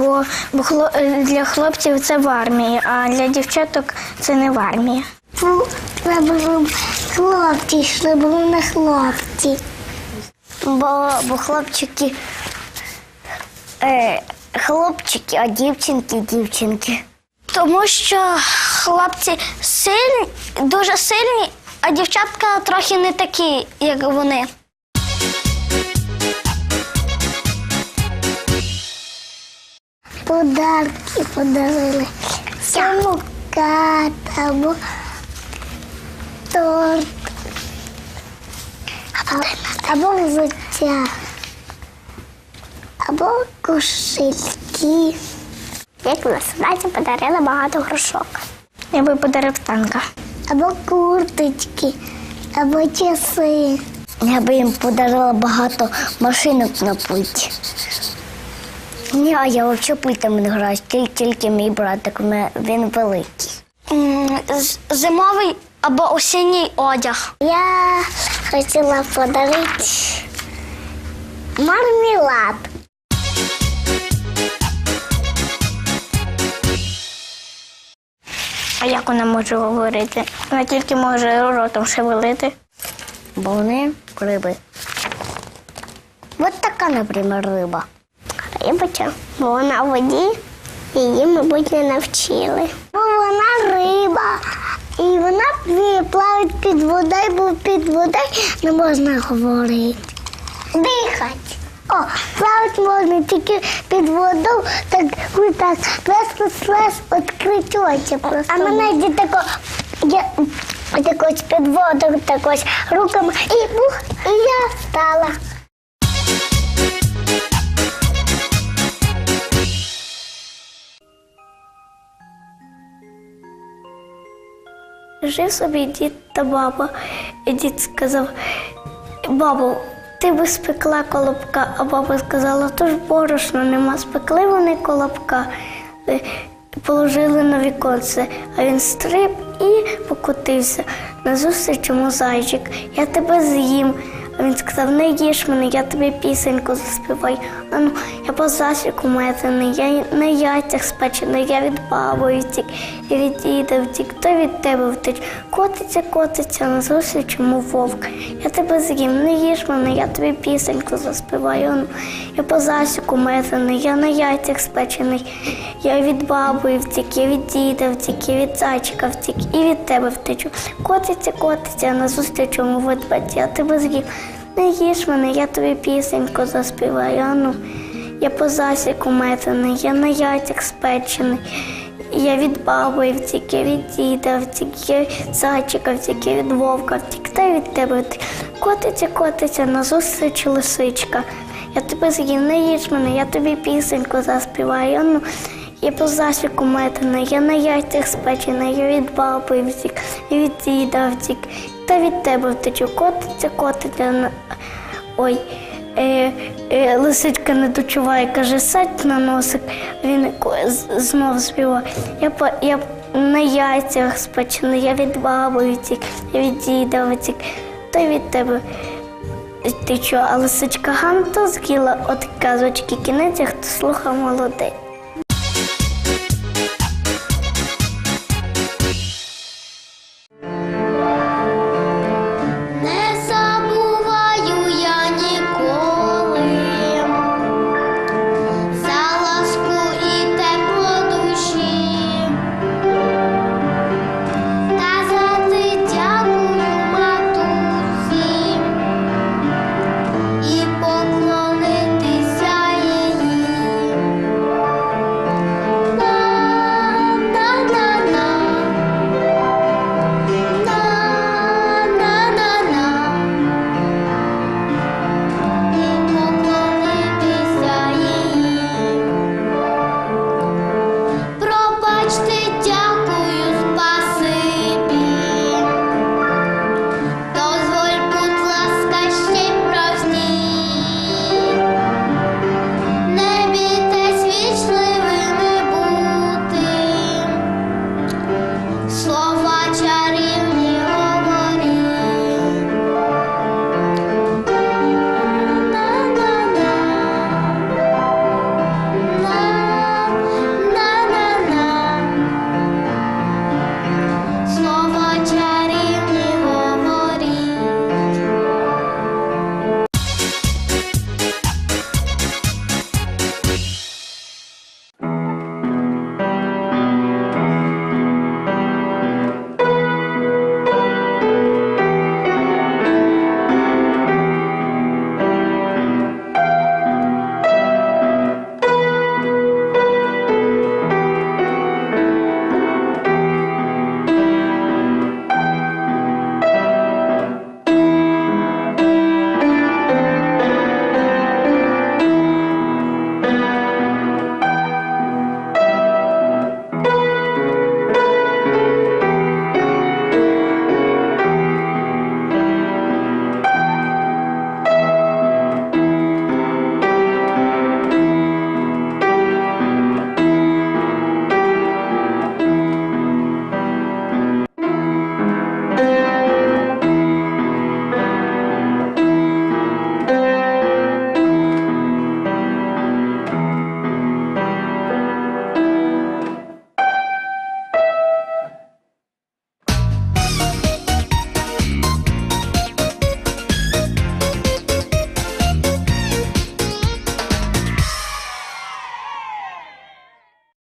бо, е, для хлопців це в армії, а для дівчаток це не в армії. Хлопці йшли, бо вони хлопці. Бо, бо хлопчики е, хлопчики, а дівчинки дівчинки. Тому що хлопці сильні, дуже сильні, а дівчатка трохи не такі, як вони. Подарки подарили. Самокат або торт. Або взуття. Або кошельки. Як на святі подарили багато грошок. Я би подарив танка. Або курточки, або часи. Я би їм подарила багато машинок на пульті. Ні, а я взагалі пультами не граю, тільки, тільки мій братик, він великий. Зимовий або осінній одяг. Я хотіла подарити мармелад. А як вона може говорити? Вона тільки може ротом шевелити. Бо вони риби. Ось така, наприклад, риба. Рибача, бо вона в воді, її, мабуть, не навчили. Бо вона риба. І вона плавить під водою, бо під водою не можна говорити. Дихати. О, плавати можна тільки під водою, так ось так плес-плес-плес, відкрити очі просто. А мене йде тако, я так ось під водою, так ось руками, і бух, і я встала. Жив собі дід та баба, і дід сказав: Бабу, ти би спекла колобка, а баба сказала, то ж борошна нема. Спекли вони колобка, е, положили на віконце, а він стриб і покотився. Назустріч йому зайчик, я тебе з'їм. А він сказав, не їж мене, я тобі пісеньку заспіваю. А ну, я по засіку метений, я на яйцях спечений, я від баби втік, і від діда втік, то від тебе втеч. Котиться, котиться, назустріч йому вовк. Я тебе з'їм, не їж мене, я тобі пісеньку заспіваю. А ну, я по засіку метений, я на яйцях спечений, я від баби втік, я від діда втік, я від зайчика втік, і від тебе втечу. Котиться, котиться, назустріч йому ведмедь, я тебе з'їм. Не їж мене, я тобі пісеньку заспіваю. Ну, я по засіку метаний, я на яйцях спечений. Я від баби втік, я від діда втік, я від зайчика втік, я від вовка втік, та від тебе. Котиться, котиться, назустріч лисичка. Я тебе з'їм, не їж мене, я тобі пісеньку заспіваю. Ну, я по засіку метаний, я на яйцях спечений, я від баби втік, я від діда втік, та від тебе втечу. Котиться, котиться. на- Ой, е, е, лисичка не дочуває, каже, сядь на носик. Він знов співає. Я, я на яйцях спечений, я від баби втік, я від діда витік, то й від тебе. Ти що, а лисичка Ганта з'їла от казочки кінець, хто слухав молодець.